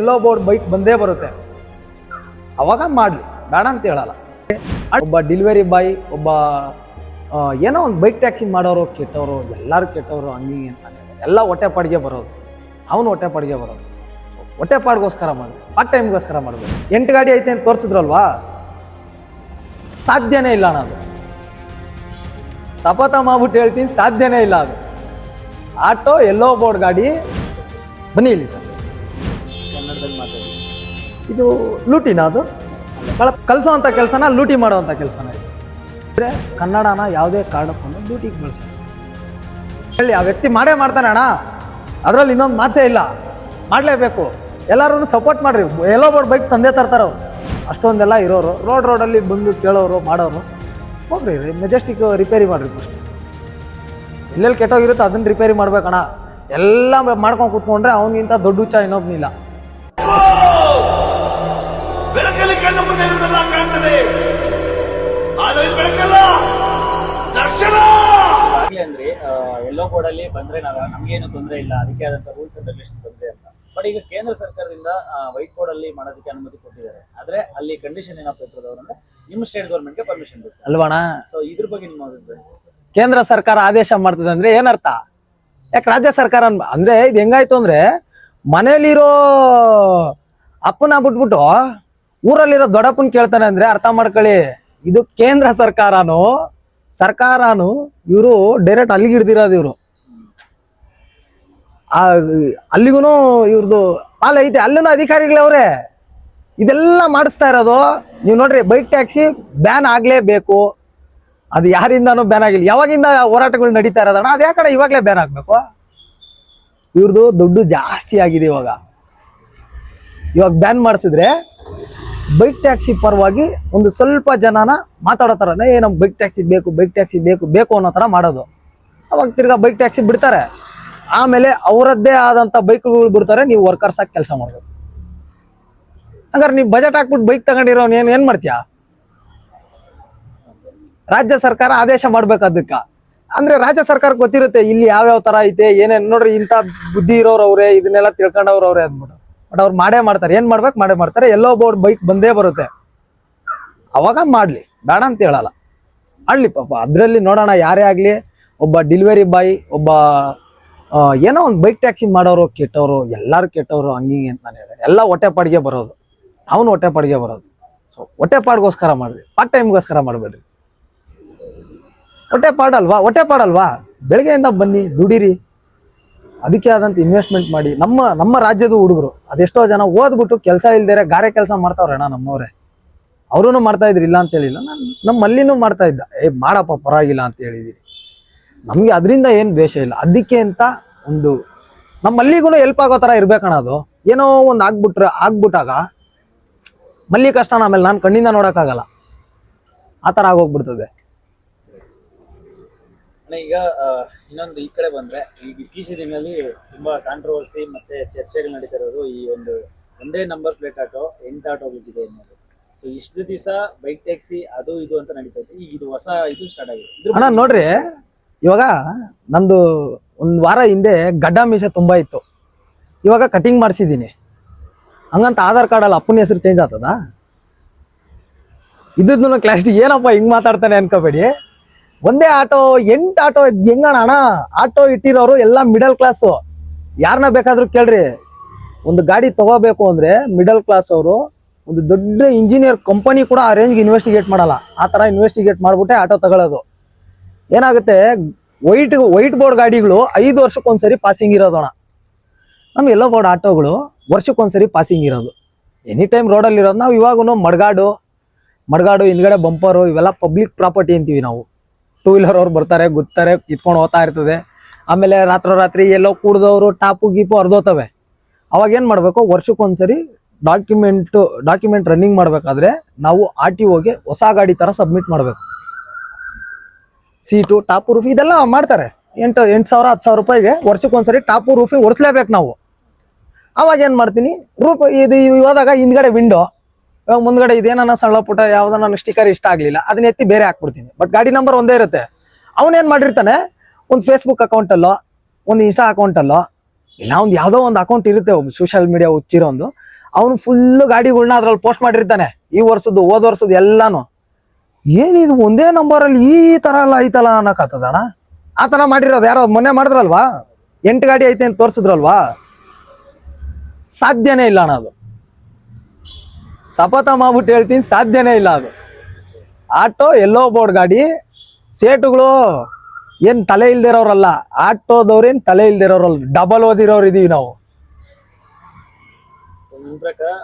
ಎಲ್ಲೋ board bike ಬಂದೇ ಬರುತ್ತೆ. ಅವಾಗ ಮಾಡಲಿ, ಬೇಡ ಅಂತ ಹೇಳಲ್ಲ. ಒಬ್ಬ ಡಿಲಿವರಿ ಬಾಯ್ ಒಬ್ಬ ಏನೋ ಒಂದು ಬೈಕ್ ಟ್ಯಾಕ್ಸಿ ಮಾಡೋರು ಕೆಟ್ಟವರು, ಎಲ್ಲರೂ ಕೆಟ್ಟವರು ಹಂಗೆ ಅಂತ ಎಲ್ಲ ಹೊಟ್ಟೆ ಪಾಡಿಗೆ ಬರೋದು. ಅವನು ಹೊಟ್ಟೆ ಪಾಡಿಗೆ ಬರೋದು. ಹೊಟ್ಟೆ ಪಾಡ್ಗೋಸ್ಕರ ಮಾಡಿ ಪಾರ್ಟ್ ಟೈಮ್ಗೋಸ್ಕರ ಮಾಡಬೇಕು. ಎಂಟು ಗಾಡಿ ಐತೆ ಅಂತ ತೋರಿಸಿದ್ರಲ್ವಾ? ಸಾಧ್ಯನೇ ಇಲ್ಲ ಅದು. ಸಪತ ಮಾಡ್ಬಿಟ್ಟು ಹೇಳ್ತೀನಿ, ಸಾಧ್ಯನೇ ಇಲ್ಲ ಅದು. ಆಟೋ, ಎಲ್ಲೋ ಬೋರ್ಡ್ ಗಾಡಿ, ಬನ್ನಿ ಇಲ್ಲಿ ಸರ್. ಇದು ಲೂಟಿನ ಅದು. ಕಲಿಸೋ ಕಲಿಸೋವಂಥ ಕೆಲಸನ, ಲೂಟಿ ಮಾಡೋವಂಥ ಕೆಲಸನ. ಇದು ಅಂದರೆ ಕನ್ನಡನ ಯಾವುದೇ ಕಾರಣಕ್ಕೂ ಲೂಟಿಗೆ ಬಳಸಿ ಹೇಳಿ, ಆ ವ್ಯಕ್ತಿ ಮಾಡೇ ಮಾಡ್ತಾನೆ ಅಣ್ಣ. ಅದರಲ್ಲಿ ಇನ್ನೊಂದು ಮಾತೇ ಇಲ್ಲ. ಮಾಡಲೇಬೇಕು. ಎಲ್ಲರೂ ಸಪೋರ್ಟ್ ಮಾಡಿರಿ. ಎಲ್ಲೋ ಬೋರ್ಡ್ ಬೈಕ್ ತಂದೆ ತರ್ತಾರೆ ಅವ್ರು. ಅಷ್ಟೊಂದೆಲ್ಲ ಇರೋರು. ರೋಡ್ ರೋಡಲ್ಲಿ ಬಂದು ಕೇಳೋರು, ಮಾಡೋರು. ಹೋಗ್ರಿ ಮೆಜೆಸ್ಟಿಕ್ ರಿಪೇರಿ ಮಾಡಿರಿ ಫಸ್ಟ್ ಎಲ್ಲೆಲ್ಲಿ ಕೆಟ್ಟೋಗಿರುತ್ತೋ ಅದನ್ನ ರಿಪೇರಿ ಮಾಡ್ಬೇಕಣ್ಣ ಎಲ್ಲ ಮಾಡ್ಕೊಂಡು ಕೂತ್ಕೊಂಡ್ರೆ ಅವನಿಗಿಂತ ದೊಡ್ಡ ಹುಚ್ಚ ಕಣ್ಣ ಮುಂದೆ ಇರುವುದೆಲ್ಲ ಕಾಣ್ತದೆ. ಆದರೆ ಇದು ಬೆಳಕಲ್ಲ. ದರ್ಶನ! ಅಂದ್ರೆ ಎಲ್ಲೋ ಬೋರ್ಡ್ ಅಲ್ಲಿ ಬಂದ್ರೆ ನಮ್ಗೇನು ತೊಂದರೆ ಇಲ್ಲ ಅದಕ್ಕೆ ಆದಂತ ರೂಲ್ಸ್ ಅಂಡ್ ರೆಗ್ಯುಲೇಷನ್ ತೊಂದರೆ ಅಂತ. ಬಟ್ ಈಗ ಕೇಂದ್ರ ಸರ್ಕಾರದಿಂದ ವೈಟ್ ಕೋಡ್ ಅಲ್ಲಿ ಮಾಡೋದಕ್ಕೆ ಅನುಮತಿ ಕೊಟ್ಟಿದ್ದಾರೆ. ಆದ್ರೆ ಅಲ್ಲಿ ಕಂಡೀಷನ್ ಏನಪ್ಪ ಇರ್ತದೆ ಅಂದ್ರೆ ನಿಮ್ಮ ಸ್ಟೇಟ್ ಗೌರ್ಮೆಂಟ್ಗೆ ಪರ್ಮಿಷನ್ ಬೇಕು. ಅಲ್ವಾಣ ಸೊ ಇದ್ರ ಬಗ್ಗೆ ನಿಮ್ಮ ಅಭಿಪ್ರಾಯ? ಕೇಂದ್ರ ಸರ್ಕಾರ ಆದೇಶ ಮಾಡ್ತದೆ ಅಂದ್ರೆ ಏನರ್ಥ? ಯಾಕೆ ರಾಜ್ಯ ಸರ್ಕಾರ ಅಂದ್ರೆ ಇದು ಹೆಂಗಾಯ್ತು ಅಂದ್ರೆ ಮನೇಲಿರೋ ಅಪ್ಪನ ಬಿಟ್ಬಿಟ್ಟು ಊರಲ್ಲಿರೋ ದೊಡಪ್ಪನ್ ಕೇಳ್ತಾನೆ ಅಂದ್ರೆ ಅರ್ಥ ಮಾಡ್ಕೊಳ್ಳಿ. ಇದು ಕೇಂದ್ರ ಸರ್ಕಾರನು ಸರ್ಕಾರನು ಇವರು ಡೈರೆಕ್ಟ್ ಅಲ್ಲಿಗೆ ಹಿಡ್ದಿರೋದು ಇವರು. ಅಲ್ಲಿಗೂ ಇವ್ರದ್ದು ಪಾಲ ಐತೆ ಅಲ್ಲೂ ಅಧಿಕಾರಿಗಳವ್ರೆ ಇದೆಲ್ಲ ಮಾಡಿಸ್ತಾ ಇರೋದು. ನೀವು ನೋಡ್ರಿ ಬೈಕ್ ಟ್ಯಾಕ್ಸಿ ಬ್ಯಾನ್ ಆಗ್ಲೇಬೇಕು. ಅದು ಯಾರಿಂದಾನು ಬ್ಯಾನ್ ಆಗಿಲ್ಲ. ಯಾವಾಗಿಂದ ಹೋರಾಟಗಳು ನಡೀತಾ ಇರೋದಣ್ಣ? ಅದು ಯಾಕಡೆ ಇವಾಗಲೇ ಬ್ಯಾನ್ ಆಗ್ಬೇಕು? ಇವ್ರದ್ದು ದುಡ್ಡು ಜಾಸ್ತಿ ಆಗಿದೆ ಇವಾಗ. ಇವಾಗ ಬ್ಯಾನ್ ಮಾಡಿಸಿದ್ರೆ ಬೈಕ್ ಟ್ಯಾಕ್ಸಿ ಪರವಾಗಿ ಒಂದು ಸ್ವಲ್ಪ ಜನನ ಮಾತಾಡೋ ಥರನೇ ಏ, ನಮ್ಗೆ ಬೈಕ್ ಟ್ಯಾಕ್ಸಿ ಬೇಕು ಬೈಕ್ ಟ್ಯಾಕ್ಸಿ ಬೇಕು ಬೇಕು ಅನ್ನೋ ಥರ ಮಾಡೋದು. ಅವಾಗ ತಿರ್ಗಾ ಬೈಕ್ ಟ್ಯಾಕ್ಸಿ ಬಿಡ್ತಾರೆ. ಆಮೇಲೆ ಅವರದ್ದೇ ಆದಂಥ ಬೈಕ್ಗಳು ಬಿಡ್ತಾರೆ, ನೀವು ವರ್ಕರ್ಸ್ ಆಗಿ ಕೆಲಸ ಮಾಡೋದು ಹಂಗಾರೆ ನೀವು ಬಜೆಟ್ ಹಾಕ್ಬಿಟ್ಟು ಬೈಕ್ ತಗೊಂಡಿರೋನು ಏನು ಏನು ಮಾಡ್ತೀಯಾ? ರಾಜ್ಯ ಸರ್ಕಾರ ಆದೇಶ ಮಾಡ್ಬೇಕು ಅದಕ್ಕ ಅಂದ್ರೆ ರಾಜ್ಯ ಸರ್ಕಾರಕ್ಕೆ ಗೊತ್ತಿರುತ್ತೆ ಇಲ್ಲಿ ಯಾವ್ಯಾವ ತರ ಐತೆ, ಏನೇನು, ನೋಡ್ರಿ ಇಂಥ ಬುದ್ಧಿ ಇರೋರು ಅವ್ರೆ ಇದನ್ನೆಲ್ಲ ತಿಳ್ಕೊಂಡವ್ರು ಅವ್ರೆ ಅಂದ್ಬಿಟ್ಟು. ಬಟ್ ಅವ್ರು ಮಾಡೇ ಮಾಡ್ತಾರೆ. ಏನ್ ಮಾಡ್ಬೇಕು? ಮಾಡೇ ಮಾಡ್ತಾರೆ. ಎಲ್ಲೋ ಬೋರ್ಡ್ ಬೈಕ್ ಬಂದೇ ಬರುತ್ತೆ. ಅವಾಗ ಮಾಡ್ಲಿ. ಬೇಡ ಅಂತ ಹೇಳಲ್ಲ. ಆಡ್ಲಿ ಪಾಪ. ಅದ್ರಲ್ಲಿ ನೋಡೋಣ ಯಾರೇ ಆಗ್ಲಿ, ಒಬ್ಬ ಡೆಲಿವರಿ ಬಾಯ್ ಒಬ್ಬ ಏನೋ ಒಂದು ಬೈಕ್ ಟ್ಯಾಕ್ಸಿ ಮಾಡೋರು ಕೆಟ್ಟವರು, ಎಲ್ಲಾರು ಕೆಟ್ಟವರು ಹಂಗಿಂಗೆ ಅಂತ ನಾನು ಹೇಳಿದೆ ಎಲ್ಲ ಹೊಟ್ಟೆ ಪಾಡಿಗೆ ಬರೋದು. ಅವನು ಹೊಟ್ಟೆ ಪಾಡಿಗೆ ಬರೋದು. ಸೊ ಹೊಟ್ಟೆ ಪಾಡ್ಗೋಸ್ಕರ ಮಾಡ್ರಿ. ಪಾರ್ಟ್ ಟೈಮ್ಗೋಸ್ಕರ ಮಾಡಬೇಡ್ರಿ. ಹೊಟ್ಟೆ ಪಾಡಲ್ವಾ? ಹೊಟ್ಟೆ ಪಾಡಲ್ವಾ? ಬೆಳಗ್ಗೆಯಿಂದ ಬನ್ನಿ, ದುಡೀರಿ. ಅದಕ್ಕೆ ಆದಂತ ಇನ್ವೆಸ್ಟ್ಮೆಂಟ್ ಮಾಡಿ ನಮ್ಮ ನಮ್ಮ ರಾಜ್ಯದ ಹುಡುಗರು ಅದೆಷ್ಟೋ ಜನ ಓದ್ಬಿಟ್ಟು ಕೆಲಸ ಇಲ್ದೇರೆ ಗಾರೆ ಕೆಲಸ ಮಾಡ್ತಾವ್ರಣ್ಣ ನಮ್ಮವ್ರೆ. ಅವರೂ ಮಾಡ್ತಾ ಇದ್ರು, ಇಲ್ಲ ಅಂತ ಹೇಳಿಲ್ಲ. ನಾನು ನಮ್ಮ ಅಲ್ಲಿನೂ ಮಾಡ್ತಾ ಇದ್ದ. ಏ, ಮಾಡಪ್ಪ, ಪರವಾಗಿಲ್ಲ ಅಂತ ಹೇಳಿದಿರಿ ನಮಗೆ ಅದರಿಂದ ಏನು ದ್ವೇಷ ಇಲ್ಲ. ಅದಕ್ಕೆ ಅಂತ ಒಂದು ನಮ್ಮ ಎಲ್ಪ್ ಹೆಲ್ಪ್ ಆಗೋ ಥರ ಇರ್ಬೇಕಣ್ಣ ಅದು. ಏನೋ ಒಂದು ಆಗ್ಬಿಟ್ರೆ, ಆಗ್ಬಿಟ್ಟಾಗ ಮಲ್ಲಿ ಕಷ್ಟ ಆಮೇಲೆ ನಾನು ಕಣ್ಣಿಂದ ನೋಡೋಕ್ಕಾಗಲ್ಲ. ಆ ಥರ ಆಗೋಗ್ಬಿಡ್ತದೆ. ಈಗ ಇನ್ನೊಂದು ಈ ಕಡೆ ಬಂದ್ರೆ ಈಗ ಇತ್ತೀಚಿನ ದಿನದಲ್ಲಿ ತುಂಬಾ ಕಾಂಟ್ರವರ್ಸಿ ಮತ್ತೆ ಚರ್ಚೆಗಳು ನಡೀತಾ ಇರೋದು ಈ ಒಂದು ಒಂದೇ ನಂಬರ್ ಪ್ಲೇಟ್ ಆಟೋ ಎಂಟು ಆಟೋ ಬಿಟ್ಟಿದೆ ಅನ್ನೋದು. ಸೊ ಇಷ್ಟು ದಿವಸ ಬೈಕ್ ಟ್ಯಾಕ್ಸಿ ಅದು ಇದು ಅಂತ ನಡೀತಾ ಇತ್ತು. ಈಗ ಇದು ಹೊಸ ಇದು ಸ್ಟಾರ್ಟ್ ಆಗಿದೆ. ಇದ್ರ ಅಣ್ಣ ನೋಡ್ರಿ ಇವಾಗ ನಂದು ಒಂದು ವಾರ ಹಿಂದೆ ಗಡ್ಡ ಮೀಸೆ ತುಂಬಾ ಇತ್ತು. ಇವಾಗ ಕಟಿಂಗ್ ಮಾಡಿಸಿದ್ದೀನಿ. ಹಂಗಂತ ಆಧಾರ್ ಕಾರ್ಡಲ್ಲಿ ಅಪ್ಪನ ಹೆಸರು ಚೇಂಜ್ ಆಗ್ತದಾ? ಇದ್ದದ್ದು ಕ್ಲಾರಿಟಿ ಏನಪ್ಪ ಹಿಂಗೆ ಮಾತಾಡ್ತಾನೆ ಅನ್ಕೋಬೇಡಿ. ಒಂದೇ ಆಟೋ, ಎಂಟು ಆಟೋ ಹೆಂಗಣ ಅಣ್ಣ ಆಟೋ ಇಟ್ಟಿರೋರು ಎಲ್ಲ ಮಿಡಲ್ ಕ್ಲಾಸು ಯಾರನ್ನ ಬೇಕಾದ್ರೂ ಕೇಳ್ರಿ. ಒಂದು ಗಾಡಿ ತಗೋಬೇಕು ಅಂದ್ರೆ ಮಿಡಲ್ ಕ್ಲಾಸ್ ಅವರು, ಒಂದು ದೊಡ್ಡ ಇಂಜಿನಿಯರ್ ಕಂಪನಿ ಕೂಡ ಆ ರೇಂಜ್ಗೆ ಇನ್ವೆಸ್ಟಿಗೇಟ್ ಮಾಡಲ್ಲ. ಆ ಥರ ಇನ್ವೆಸ್ಟಿಗೇಟ್ ಮಾಡ್ಬಿಟ್ಟೆ ಆಟೋ ತಗೊಳ್ಳೋದು ಏನಾಗುತ್ತೆ ವೈಟ್ ವೈಟ್ ಬೋರ್ಡ್ ಗಾಡಿಗಳು ಐದು ವರ್ಷಕ್ಕೊಂದ್ಸರಿ ಪಾಸಿಂಗ್ ಇರೋದಣ ನಮ್ಮ ಎಲ್ಲೋ ಬೋರ್ಡ್ ಆಟೋಗಳು ವರ್ಷಕ್ಕೊಂದ್ಸರಿ ಪಾಸಿಂಗ್ ಇರೋದು. ಎನಿ ಟೈಮ್ ರೋಡಲ್ಲಿ ಇರೋದು. ನಾವು ಇವಾಗೂ ಮಡ್ಗಾಡು ಮಡ್ಗಾಡು ಹಿಂದ್ಗಡೆ ಬಂಪರು ಇವೆಲ್ಲ ಪಬ್ಲಿಕ್ ಪ್ರಾಪರ್ಟಿ ಅಂತೀವಿ ನಾವು. ಟೂ ವೀಲರ್ ಅವ್ರು ಬರ್ತಾರೆ, ಗುತ್ತಾರೆ ಕಿತ್ಕೊಂಡು ಹೋಗ್ತಾ ಇರ್ತದೆ. ಆಮೇಲೆ ರಾತ್ರೋರಾತ್ರಿ ಎಲ್ಲೋ ಕೂಡ್ದವರು ಟಾಪು ಗೀಪು ಹರಿದೋತವೆ. ಅವಾಗ ಏನು ಮಾಡಬೇಕು? ವರ್ಷಕ್ಕೊಂದ್ಸರಿ ಡಾಕ್ಯುಮೆಂಟ್ ಡಾಕ್ಯುಮೆಂಟ್ ರನ್ನಿಂಗ್ ಮಾಡಬೇಕಾದ್ರೆ ನಾವು ಆರ್ ಟಿ ಒಗೆ ಹೊಸ ಗಾಡಿ ಥರ ಸಬ್ಮಿಟ್ ಮಾಡಬೇಕು. ಸೀಟು, ಟಾಪು ರೂಫ್ ಇದೆಲ್ಲ ಮಾಡ್ತಾರೆ. ಎಂಟು ಎಂಟು ಸಾವಿರ, ಹತ್ತು ಸಾವಿರ ರೂಪಾಯಿಗೆ ವರ್ಷಕ್ಕೊಂದ್ಸರಿ ಟಾಪು ರೂಫಿ ಒರೆಸ್ಲೇಬೇಕು ನಾವು. ಅವಾಗ ಏನು ಮಾಡ್ತೀನಿ? ರೂಪ್ ಇದು ಹೋದಾಗ ಹಿಂದ್ಗಡೆ ವಿಂಡೋ ಇವಾಗ ಮುಂದ್ಗಡೆ ಇದೇನ ಸಣ್ಣ ಪುಟ್ಟ ಯಾವ್ದೋ ನನ್ನ ಸ್ಟಿಕರ್ ಇಷ್ಟ ಆಗಲಿಲ್ಲ, ಅದನ್ನ ಎತ್ತಿ ಬೇರೆ ಹಾಕ್ಬಿಡ್ತೀನಿ. ಬಟ್ ಗಾಡಿ ನಂಬರ್ ಒಂದೇ ಇರುತ್ತೆ. ಅವನೇನು ಮಾಡಿರ್ತಾನೆ? ಒಂದು ಫೇಸ್ಬುಕ್ ಅಕೌಂಟಲ್ಲೋ ಒಂದು ಇನ್ಸ್ಟಾ ಅಕೌಂಟಲ್ಲೋ ಇಲ್ಲ, ಒಂದು ಯಾವುದೋ ಒಂದು ಅಕೌಂಟ್ ಇರುತ್ತೆ ಒಬ್ಬ ಸೋಷಿಯಲ್ ಮೀಡಿಯಾ ಹುಚ್ಚಿರೋ ಒಂದು ಅವನು ಫುಲ್ ಗಾಡಿಗಳನ್ನ ಅದ್ರಲ್ಲಿ ಪೋಸ್ಟ್ ಮಾಡಿರ್ತಾನೆ. ಈ ವರ್ಷದ್ದು, ಹೋದ ವರ್ಷದ್ದು ಎಲ್ಲಾನು. ಏನಿದು ಒಂದೇ ನಂಬರಲ್ಲಿ ಈ ತರ ಎಲ್ಲ ಐತಲ್ಲ ಅನ್ನಕತ್ತದಣ ಆ ತರ ಮಾಡಿರೋದು ಯಾರೋ ಮೊನ್ನೆ ಮಾಡಿದ್ರಲ್ವಾ? ಎಂಟು ಗಾಡಿ ಐತೆ ಅಂತ ತೋರಿಸಿದ್ರಲ್ವಾ? ಸಾಧ್ಯನೇ ಇಲ್ಲ ಅಣ್ಣ ಅದು. ಸಪತ ಮಾಡ್ಬಿಟ್ಟು ಹೇಳ್ತೀನಿ, ಸಾಧ್ಯನೇ ಇಲ್ಲ ಅದು. ಆಟೋ, ಎಲ್ಲೋ ಬೋರ್ಡ್ ಗಾಡಿ, ಸೇಟುಗಳು ಏನ್ ತಲೆ ಇಲ್ದಿರೋರಲ್ಲ, ಆಟೋದವ್ರೇನ್ ತಲೆ ಇಲ್ದಿರೋರಲ್ಲ ಡಬಲ್ ಓದಿರೋರು ಇದೀವಿ ನಾವು.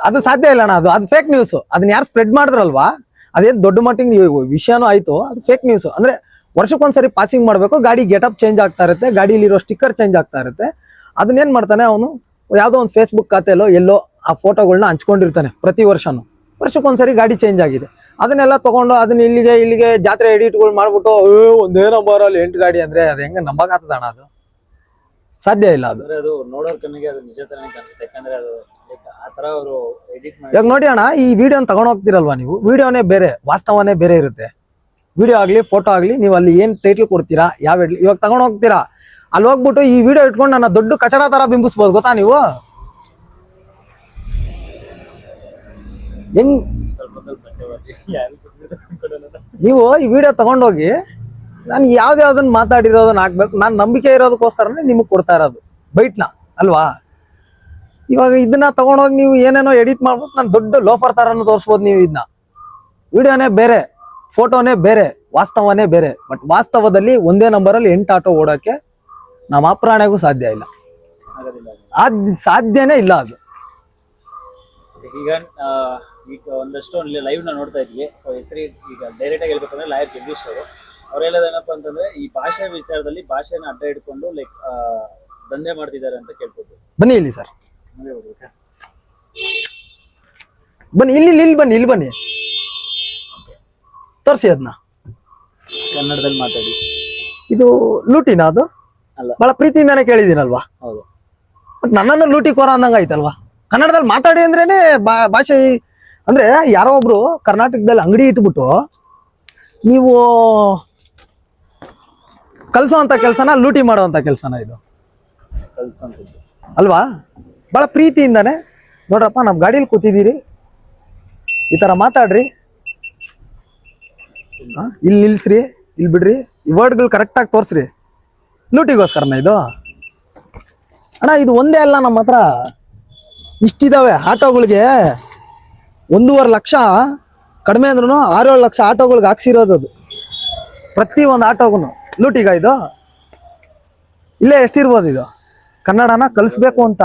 ಅದು ಸಾಧ್ಯ ಇಲ್ಲ ಅಣ್ಣ, ಅದು ಅದು ಫೇಕ್ ನ್ಯೂಸ್ ಅದನ್ನ ಯಾರು ಸ್ಪ್ರೆಡ್ ಮಾಡಿದ್ರಲ್ವಾ? ಅದೇನ್ ದೊಡ್ಡ ಮಟ್ಟಿಗೆ ವಿಷಯನೂ ಆಯ್ತು, ಅದು ಫೇಕ್ ನ್ಯೂಸ್ ಅಂದ್ರೆ ವರ್ಷಕ್ಕೊಂದ್ಸರಿ ಪಾಸಿಂಗ್ ಮಾಡಬೇಕು, ಗಾಡಿ ಗೆಟಪ್ ಚೇಂಜ್ ಆಗ್ತಾ ಇರುತ್ತೆ, ಗಾಡಿಲಿರೋ ಸ್ಟಿಕ್ಕರ್ ಚೇಂಜ್ ಆಗ್ತಾ ಇರುತ್ತೆ. ಅದನ್ನೇನ್ ಮಾಡ್ತಾನೆ ಅವನು? ಯಾವುದೋ ಒಂದು ಫೇಸ್ಬುಕ್ ಖಾತೆಯಲ್ಲೋ, ಎಲ್ಲೋ ಆ ಫೋಟೋಗಳನ್ನ ಹಂಚ್ಕೊಂಡಿರ್ತಾನೆ ಪ್ರತಿ ವರ್ಷನೂ. ವರ್ಷಕ್ಕೊಂದ್ಸರಿ ಗಾಡಿ ಚೇಂಜ್ ಆಗಿದೆ. ಅದನ್ನೆಲ್ಲ ತಗೊಂಡು ಅದನ್ನ ಇಲ್ಲಿಗೆ ಇಲ್ಲಿಗೆ ಜಾತ್ರೆ ಎಡಿಟ್ಗಳು ಮಾಡ್ಬಿಟ್ಟು ಒಂದೇ ನಂಬರ್ ಅಲ್ಲಿ ಎಂಟು ಗಾಡಿ ಅಂದ್ರೆ ಅದು ಹೆಂಗ ನಂಬಕಾಗ್ತದಣ್ಣ ಅದು? ಸಾಧ್ಯ ಇಲ್ಲ ಅದು. ಅದು ನೋಡೋರ್ ಕಣ್ಣಿಗೆ ಅದು ನಿಜ ತರನೇ ಕಾಣಿಸುತ್ತೆ. ಯಾಕಂದ್ರೆ ಅದು ಆ ತರ ಅವರು ಎಡಿಟ್ ಮಾಡಿ ಇವಾಗ ನೋಡಿ ಅಣ್ಣ ಈ ವಿಡಿಯೋನ ತಗೊಂಡ್ ಹೋಗ್ತಿರಲ್ವಾ ನೀವು? ವಿಡಿಯೋನೇ ಬೇರೆ ವಾಸ್ತವನೇ ಬೇರೆ ಇರುತ್ತೆ. ವಿಡಿಯೋ ಆಗ್ಲಿ ಫೋಟೋ ಆಗ್ಲಿ ನೀವು ಅಲ್ಲಿ ಏನ್ ಟೈಟಲ್ ಕೊಡ್ತೀರಾ ಯಾವ ಇವಾಗ ತಗೊಂಡ್ ಹೋಗ್ತೀರಾ? ಅಲ್ಲಿ ಹೋಗ್ಬಿಟ್ಟು ಈ ವಿಡಿಯೋ ಇಟ್ಕೊಂಡು ನನ್ನ ದೊಡ್ಡ ಕಚಡ ತರ ಬಿಂಬಿಸ್ಬೋದು ಗೊತ್ತಾ ನೀವು? ಹೆಂಗ್ ನೀವು ಈ ವಿಡಿಯೋ ತಗೊಂಡೋಗಿ ನಾನು ಯಾವ್ದು ಯಾವ್ದನ್ನ ಮಾತಾಡಿರೋದನ್ನ ಹಾಕ್ಬೇಕು. ನಾನು ನಂಬಿಕೆ ಇರೋದಕ್ಕೋಸ್ಕರನೇ ನಿಮಗೆ ಕೊಡ್ತಾ ಇರೋದು. ಬೈಟ್ನ ಅಲ್ವಾ? ಇವಾಗ ಇದನ್ನ ತಗೊಂಡೋಗಿ ನೀವು ಏನೇನೋ ಎಡಿಟ್ ಮಾಡ್ಬೋದು ನಾನು ದೊಡ್ಡ ಲೋಫರ್ ತರನ ತೋರಿಸ್ಬೋದು ನೀವು ಇದನ್ನ ವಿಡಿಯೋನೇ ಬೇರೆ ಫೋಟೋನೇ ಬೇರೆ ವಾಸ್ತವನೇ ಬೇರೆ. ಬಟ್ ವಾಸ್ತವದಲ್ಲಿ ಒಂದೇ ನಂಬರಲ್ಲಿ ಎಂಟು ಆಟೋ ಓಡೋಕೆ ನಮ್ಮ ಅಪ್ರಾಣೆಗೂ ಸಾಧ್ಯ ಇಲ್ಲ. ಸಾಧ್ಯನೇ ಇಲ್ಲ ಅದು. ಈಗ ಈಗ ಒಂದಷ್ಟು ಇಲ್ಲಿ ಲೈವ್ನ ನೋಡ್ತಾ ಇದ್ವಿ. ಸೊ ಹೆಸರಿ ಈಗ ಡೈರೆಕ್ಟ್ ಆಗಿ ಹೇಳ್ಬೇಕಂದ್ರೆ ಲಾಯರ್ ಜಗದೀಶ್ ಅವರು. ಅವ್ರು ಹೇಳೋದೇನಪ್ಪ ಅಂತಂದ್ರೆ ಈ ಭಾಷೆ ವಿಚಾರದಲ್ಲಿ ಭಾಷೆನ ಅಡ್ಡ ಇಟ್ಕೊಂಡು ಲೈಕ್ ದಂಧೆ ಮಾಡ್ತಿದ್ದಾರೆ ಅಂತ ಕೇಳ್ಬೋದು. ಬನ್ನಿ ಇಲ್ಲಿ ಸರ್. ಬನ್ನಿ ಇಲ್ಲಿ ಇಲ್ಲಿ ಬನ್ನಿ ಇಲ್ಲಿ ಬನ್ನಿ. ತೋರಿಸಿ ಅದನ್ನ ಕನ್ನಡದಲ್ಲಿ ಮಾತಾಡಿ. ಇದು ಲೂಟಿನ ಅದು? ಅಲ್ಲ. ಬಹಳ ಪ್ರೀತಿಯಿಂದಾನೆ ಕೇಳಿದ್ದೀನಲ್ವಾ? ಹೌದು. ಬಟ್ ನನ್ನನ್ನು ಲೂಟಿ ಕೋರ ಅಂದಂಗ ಆಯ್ತಲ್ವಾ ಕನ್ನಡದಲ್ಲಿ ಮಾತಾಡಿ ಅಂದ್ರೇನೆ ಭಾಷೆ ಅಂದ್ರೆ ಯಾರೋ ಒಬ್ರು ಕರ್ನಾಟಕದಲ್ಲಿ ಅಂಗಡಿ ಇಟ್ಬಿಟ್ಟು ನೀವು ಕಲ್ಸೋಂತ ಕೆಲಸನ ಲೂಟಿ ಮಾಡುವಂತ ಕೆಲಸನ ಇದು. ಅಲ್ವಾ? ಬಹಳ ಪ್ರೀತಿಯಿಂದಾನೆ. ನೋಡ್ರಪ್ಪ ನಮ್ಮ ಗಾಡಿಲಿ ಕೂತಿದ್ದೀರಿ. ಈ ತರ ಮಾತಾಡ್ರಿ. ಇಲ್ಲಿ ನಿಲ್ಸ್ರಿ, ಇಲ್ಲಿ ಬಿಡ್ರಿ. ಈ ವರ್ಡ್ಗಳು ಕರೆಕ್ಟಾಗಿ ತೋರಿಸ್ರಿ. ಲೂಟಿಗೋಸ್ಕರನ ಇದು. ಅಣ್ಣ, ಇದು ಒಂದೇ ಅಲ್ಲ, ನಮ್ಮ ಹತ್ರ ಇಷ್ಟಿದಾವೆ. ಆಟೋಗಳಿಗೆ ಒಂದೂವರೆ ಲಕ್ಷ ಕಡಿಮೆ ಅಂದ್ರೂ ಆರೇಳು ಲಕ್ಷ ಆಟೋಗಳಿಗೆ ಹಾಕ್ಸಿರೋದು ಅದು. ಪ್ರತಿ ಒಂದು ಆಟೋಗೂ ಲೂಟಿಗ ಇದು? ಇಲ್ಲೇ ಎಷ್ಟಿರ್ಬೋದು ಇದು? ಕನ್ನಡನ ಕಲಿಸ್ಬೇಕು ಅಂತ.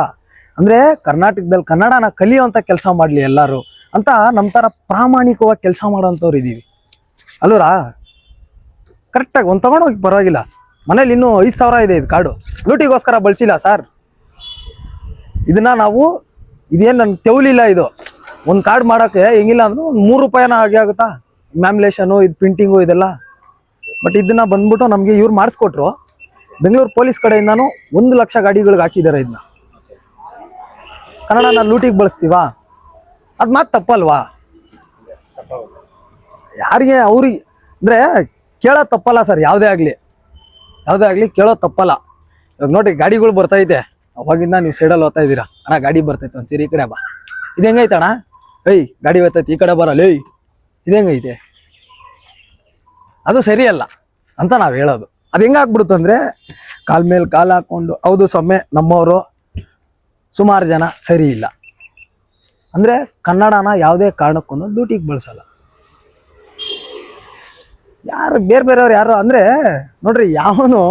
ಅಂದರೆ ಕರ್ನಾಟಕದಲ್ಲಿ ಕನ್ನಡನ ಕಲಿಯುವಂಥ ಕೆಲಸ ಮಾಡಲಿ ಎಲ್ಲರೂ ಅಂತ ನಮ್ಮ ಥರ ಪ್ರಾಮಾಣಿಕವಾಗಿ ಕೆಲಸ ಮಾಡೋಂಥವ್ರು ಇದ್ದೀವಿ ಅಲ್ಲೂರಾ? ಕರೆಕ್ಟಾಗಿ ಒಂದು ತೊಗೊಂಡೋಗಿ ಪರವಾಗಿಲ್ಲ. ಮನೇಲಿ ಇನ್ನೂ ಐದು ಸಾವಿರ ಇದೆ ಇದು ಕಾಡು. ಲೂಟಿಗೋಸ್ಕರ ಬಳಸಿಲ್ಲ ಸರ್. ಇದನ್ನ ನಾವು ಇದೇನು ನನ್ನ ತೆವಲಿಲ್ಲ ಇದು. ಒಂದು ಕಾರ್ಡ್ ಮಾಡೋಕ್ಕೆ ಹೆಂಗಿಲ್ಲ ಅಂದ್ರೆ ಒಂದು ಮೂರು ರೂಪಾಯಿನ ಹಾಗೆ ಆಗುತ್ತಾ? ಮ್ಯಾಮ್ಲೇಷನು, ಇದು ಪ್ರಿಂಟಿಂಗು ಇದೆಲ್ಲ. ಬಟ್ ಇದನ್ನ ಬಂದ್ಬಿಟ್ಟು ನಮಗೆ ಇವ್ರು ಮಾಡಿಸ್ಕೊಟ್ರು. ಬೆಂಗಳೂರು ಪೊಲೀಸ್ ಕಡೆಯಿಂದಾನು ಒಂದು ಲಕ್ಷ ಗಾಡಿಗಳಿಗೆ ಹಾಕಿದ್ದಾರೆ ಇದನ್ನ ಕನ್ನಡನ ಲೂಟಿಗೆ ಬಳಸ್ತೀವಾ? ಅದು ಮಾತು ತಪ್ಪಲ್ವಾ? ಯಾರಿಗೆ ಅವ್ರಿಗೆ ಅಂದ್ರೆ ಕೇಳೋ ತಪ್ಪಲ್ಲ ಸರ್, ಯಾವುದೇ ಆಗಲಿ. ಯಾವುದೇ ಆಗಲಿ ಕೇಳೋ ತಪ್ಪಲ್ಲ. ಇವಾಗ ನೋಡಿ ಗಾಡಿಗಳು ಬರ್ತೈತೆ ಅವಾಗಿಂದ ನೀವು ಸೈಡಲ್ಲಿ ಓದ್ತಾ ಇದ್ದೀರಾ. ಅಣ್ಣ, ಗಾಡಿ ಬರ್ತೈತೆ ಒಂಚೂರು ಈ ಕಡೆ ಬಾ. ಇದು ಹೆಂಗೈತೆ ಅಣ್ಣ ಏಯ್, ಗಾಡಿ ಬರ್ತೈತೆ, ಈ ಕಡೆ ಬರಲ್ಲ, ಏಯ್. ಇದು ಹೆಂಗೈತೆ ಅದು ಸರಿಯಲ್ಲ ಅಂತ ನಾವು ಹೇಳೋದು. ಅದು ಹೆಂಗಾಗ್ಬಿಡುತ್ತೆ ಅಂದ್ರೆ ಕಾಲ್ ಮೇಲೆ ಕಾಲು ಹಾಕ್ಕೊಂಡು ಹೌದು ಸೊಮ್ಮೆ, ನಮ್ಮವರು ಸುಮಾರು ಜನ ಸರಿ ಇಲ್ಲ. ಅಂದರೆ ಕನ್ನಡನ ಯಾವುದೇ ಕಾರಣಕ್ಕೂ ಡ್ಯೂಟಿಗೆ ಬಳಸಲ್ಲ. ಯಾರು, ಬೇರೆ ಬೇರೆಯವ್ರು ಯಾರು ಅಂದ್ರೆ, ನೋಡ್ರಿ, ಯಾವನು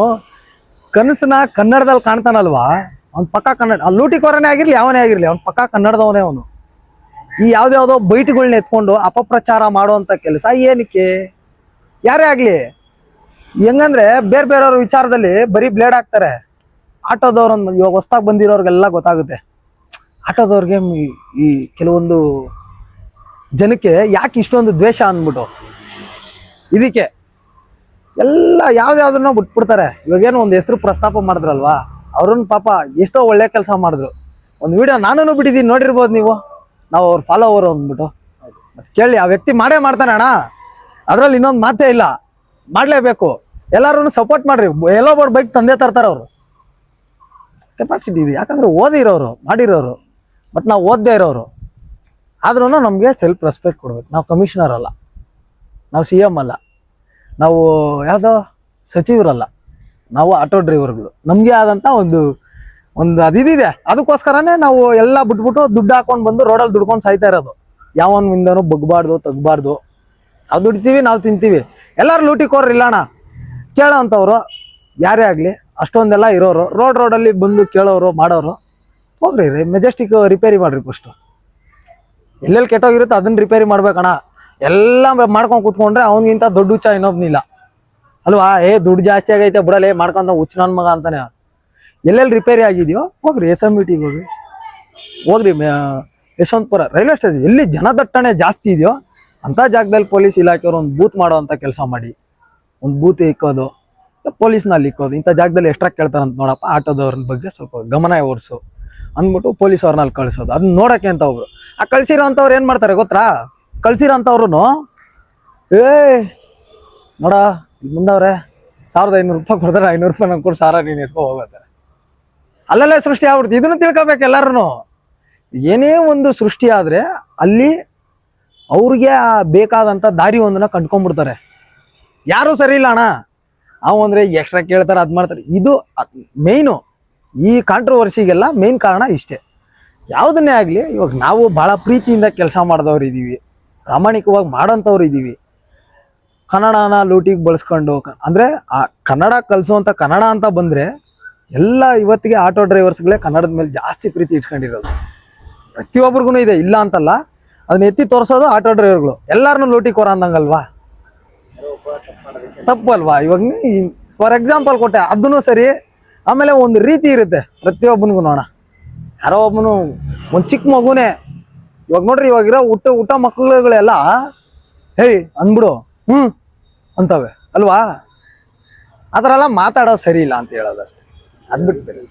ಕನಸನ್ನ ಕನ್ನಡದಲ್ಲಿ ಕಾಣ್ತಾನಲ್ವಾ? ಅವ್ನು ಪಕ್ಕ ಕನ್ನಡ ಲೂಟಿ ಲೂಟಿಕೋರನೇ ಆಗಿರಲಿ, ಯಾವನೇ ಆಗಿರಲಿ, ಅವ್ನು ಪಕ್ಕ ಕನ್ನಡದವನೇ ಅವನು. ಈ ಯಾವ್ದಾವ್ದೋ ಬೈಟ್ಗಳನ್ನ ಎತ್ಕೊಂಡು ಅಪಪ್ರಚಾರ ಮಾಡುವಂತ ಕೆಲಸ ಏನಕ್ಕೆ? ಯಾರೇ ಆಗ್ಲಿ, ಹೆಂಗಂದ್ರೆ ಬೇರೆ ಬೇರೆಯವ್ರ ವಿಚಾರದಲ್ಲಿ ಬರೀ ಬ್ಲೇಡ್ ಹಾಕ್ತಾರೆ. ಆಟೋದವ್ರನ್ನ ಇವಾಗ ಹೊಸ್ದಾಗಿ ಬಂದಿರೋರ್ಗೆಲ್ಲ ಗೊತ್ತಾಗುತ್ತೆ. ಆಟೋದವ್ರಿಗೆ ಈ- ಕೆಲವೊಂದು ಜನಕ್ಕೆ ಯಾಕೆ ಇಷ್ಟೊಂದು ದ್ವೇಷ ಅಂದ್ಬಿಟ್ಟು. ಇದಕ್ಕೆ ಎಲ್ಲ ಯಾವ್ದಾವ್ದನ್ನ ಬಿಟ್ಬಿಡ್ತಾರೆ. ಇವಾಗೇನು ಒಂದು ಹೆಸರು ಪ್ರಸ್ತಾಪ ಮಾಡಿದ್ರಲ್ವಾ? ಅವ್ರನ್ನ ಪಾಪ ಎಷ್ಟೋ ಒಳ್ಳೆ ಕೆಲಸ ಮಾಡಿದ್ರು. ಒಂದು ವಿಡಿಯೋ ನಾನು ಬಿಟ್ಟಿದ್ದೀನಿ ನೋಡಿರ್ಬೋದು ನೀವು. ನಾವು ಅವ್ರ ಫಾಲೋವರ್ ಅಂದ್ಬಿಟ್ಟು. ಕೇಳಿ, ಆ ವ್ಯಕ್ತಿ ಮಾಡೇ ಮಾಡ್ತಾನೆ ಅಣ್ಣ. ಅದ್ರಲ್ಲಿ ಇನ್ನೊಂದು ಮಾತೇ ಇಲ್ಲ. ಮಾಡಲೇಬೇಕು. ಎಲ್ಲರೂ ಸಪೋರ್ಟ್ ಮಾಡ್ರಿ. ಎಲ್ಲೋ ಬೋರ್ಡ್ ಬೈಕ್ ತಂದೆ ತರ್ತಾರ ಅವರು. ಕೆಪಾಸಿಟಿ ಇದೆ. ಯಾಕಂದ್ರೆ ಓದಿರೋರು, ಮಾಡಿರೋರು. ಬಟ್ ನಾವು ಓದದೇ ಇರೋರು. ಆದ್ರೂ ನಮಗೆ ಸೆಲ್ಫ್ ರೆಸ್ಪೆಕ್ಟ್ ಕೊಡ್ಬೇಕು. ನಾವು ಕಮಿಷನರ್ ಅಲ್ಲ. ನಾವು ಸಿ ಎಂ ಅಲ್ಲ. ನಾವು ಯಾವುದೋ ಸಚಿವರಲ್ಲ. ನಾವು ಆಟೋ ಡ್ರೈವರ್ಗಳು ನಮಗೆ ಆದಂಥ ಒಂದು ಒಂದು ಅದಿದೆ ಅದಕ್ಕೋಸ್ಕರನೇ ನಾವು ಎಲ್ಲ ಬಿಟ್ಬಿಟ್ಟು ದುಡ್ಡು ಹಾಕೊಂಡು ಬಂದು ರೋಡಲ್ಲಿ ದುಡ್ಕೊಂಡು ಸಾಯ್ತಾ ಇರೋದು. ಯಾವನ್ ಮುಂದನೂ ಬಗ್ಬಾರ್ದು, ತಗ್ಬಾರ್ದು. ಅದು ದುಡಿತೀವಿ, ನಾವು ತಿಂತೀವಿ. ಎಲ್ಲರೂ ಲೂಟಿ ಲೂಟಿಕೋರ್ ಇಲ್ಲಣ್ಣ. ಕೇಳೋ ಅಂಥವ್ರು ಯಾರೇ ಆಗಲಿ, ಅಷ್ಟೊಂದೆಲ್ಲ ಇರೋರು. ರೋಡ್ ರೋಡಲ್ಲಿ ಬಂದು ಕೇಳೋರು, ಮಾಡೋರು. ಹೋಗ್ರಿ ರೀ ಮೆಜೆಸ್ಟಿಕ್ ರಿಪೇರಿ ಮಾಡ್ರಿ ಫಸ್ಟು ಎಲ್ಲೆಲ್ಲಿ ಕೆಟ್ಟೋಗಿರುತ್ತೆ ಅದನ್ನ ರಿಪೇರಿ ಮಾಡ್ಬೇಕಣ್ಣ. ಎಲ್ಲ ಮಾಡ್ಕೊಂಡು ಕೂತ್ಕೊಂಡ್ರೆ ಅವನಿಗಿಂತ ದೊಡ್ಡ ಹುಚ್ಚ ಇನ್ನೊಬ್ನಿಲ್ಲ. ಅಲ್ವಾ? ಏ, ದುಡ್ಡು ಜಾಸ್ತಿ ಆಗೈತೆ ಬಿಡಲೇ, ಮಾಡ್ಕೊಂತ ಹುಚ್ಚ ನನ್ನ ಮಗ ಅಂತಾನೆ. ಎಲ್ಲೆಲ್ಲಿ ರಿಪೇರಿ ಆಗಿದೆಯೋ ಹೋಗ್ರಿ ಎಸ್ ಎಂ ಟಿಗೆ ಹೋಗ್ರಿ. ಹೋಗ್ರಿ ಯಶವಂತಪುರ ರೈಲ್ವೆ ಸ್ಟೇಷನ್ ಎಲ್ಲಿ ಜನದಟ್ಟಣೆ ಜಾಸ್ತಿ ಇದೆಯೋ ಅಂಥ ಜಾಗದಲ್ಲಿ ಪೊಲೀಸ್ ಇಲಾಖೆಯವರು ಒಂದು ಬೂತ್ ಮಾಡೋವಂಥ ಕೆಲಸ ಮಾಡಿ. ಒಂದು ಬೂತ್ ಇಕ್ಕೋದು ಪೊಲೀಸ್ನಲ್ಲಿ ಇಕ್ಕೋದು. ಇಂಥ ಜಾಗದಲ್ಲಿ ಎಕ್ಸ್ಟ್ರಾ ಕೇಳ್ತಾರಂತ ನೋಡಪ್ಪ, ಆಟೋದವ್ರ ಬಗ್ಗೆ ಸ್ವಲ್ಪ ಗಮನ ಓಡಿಸು ಅಂದ್ಬಿಟ್ಟು ಪೊಲೀಸ್ ಅವ್ರನ್ನಲ್ಲಿ ಕಳಿಸೋದು. ಅದನ್ನ ನೋಡೋಕೆ ಅಂತ ಒಬ್ರು. ಆ ಕಳ್ಸಿರೋ ಅಂಥವ್ರು ಏನು ಮಾಡ್ತಾರೆ ಗೊತ್ತಾ? ಕಳ್ಸಿರೋ ಅಂಥವ್ರು ಏ ನೋಡ ಮುಂದವ್ರೆ, ಸಾವಿರದ ಐನೂರು ರೂಪಾಯಿ ಕೊಡ್ತಾರೆ ಐನೂರು ರೂಪಾಯಿ ನಂಗೆ ಕೊಟ್ಟು ಸಾರ ನೀನು ಎತ್ಕೊ ಹೋಗುತ್ತೆ ಅಲ್ಲಲ್ಲೇ ಸೃಷ್ಟಿ ಆಗ್ಬಿಡ್ತು. ಇದನ್ನು ತಿಳ್ಕೊಬೇಕು ಎಲ್ಲರೂ ಏನೇ ಒಂದು ಸೃಷ್ಟಿ ಆದರೆ ಅಲ್ಲಿ ಅವ್ರಿಗೆ ಬೇಕಾದಂಥ ದಾರಿ ಒಂದನ್ನ ಕಂಡ್ಕೊಂಡ್ಬಿಡ್ತಾರೆ. ಯಾರೂ ಸರಿ ಇಲ್ಲ ಅಣ್ಣ. ಅವ ಅಂದ್ರೆ ಎಕ್ಸ್ಟ್ರಾ ಕೇಳ್ತಾರೆ, ಅದು ಮಾಡ್ತಾರೆ. ಇದು ಮೇಯ್ನು ಈ ಕಾಂಟ್ರವರ್ಸಿಗೆಲ್ಲ ಮೇನ್ ಕಾರಣ ಇಷ್ಟೇ. ಯಾವುದನ್ನೇ ಆಗಲಿ, ಇವಾಗ ನಾವು ಭಾಳ ಪ್ರೀತಿಯಿಂದ ಕೆಲಸ ಮಾಡಿದವ್ರು ಇದ್ದೀವಿ ಪ್ರಾಮಾಣಿಕವಾಗಿ ಮಾಡೋಂಥವ್ರು ಇದ್ದೀವಿ ಕನ್ನಡನ ಲೂಟಿಗೆ ಬಳಸ್ಕೊಂಡು, ಅಂದ್ರೆ ಆ ಕನ್ನಡ ಕಲಿಸುವಂಥ ಕನ್ನಡ ಅಂತ ಬಂದರೆ ಎಲ್ಲ ಇವತ್ತಿಗೆ ಆಟೋ ಡ್ರೈವರ್ಸ್ಗಳೇ ಕನ್ನಡದ ಮೇಲೆ ಜಾಸ್ತಿ ಪ್ರೀತಿ ಇಟ್ಕೊಂಡಿರೋದು. ಪ್ರತಿಯೊಬ್ಬರಿಗೂ ಇದೆ, ಇಲ್ಲ ಅಂತಲ್ಲ. ಅದನ್ನ ಎತ್ತಿ ತೋರಿಸೋದು ಆಟೋ ಡ್ರೈವರ್ಗಳು. ಎಲ್ಲರನ್ನೂ ಲೂಟಿ ಕೊರ ಅಂದಂಗಲ್ವಾ? ತಪ್ಪು ಅಲ್ವಾ ಇವಾಗ ಫಾರ್ ಎಕ್ಸಾಂಪಲ್ ಕೊಟ್ಟೆ, ಅದನ್ನು ಸರಿ. ಆಮೇಲೆ ಒಂದು ರೀತಿ ಇರುತ್ತೆ ಪ್ರತಿಯೊಬ್ಬನಿಗೂ ನೋಡ. ಯಾರೋ ಒಬ್ಬನು, ಒಂದು ಚಿಕ್ಕ ಮಗುನೇ. ಇವಾಗ ನೋಡ್ರಿ ಇವಾಗಿರೋ ಊಟ ಊಟ ಮಕ್ಕಳುಗಳೆಲ್ಲ, ಹೇಯ್, ಅಂದ್ಬಿಡು. ಹ್ಞೂ ಅಂತವೆ. ಅಲ್ವಾ? ಆ ಥರ ಎಲ್ಲ ಮಾತಾಡೋದು ಸರಿ ಇಲ್ಲ ಅಂತ ಹೇಳೋದಷ್ಟೇ ಅದ್ಬಿಟ್ಟು ಬೇರೆ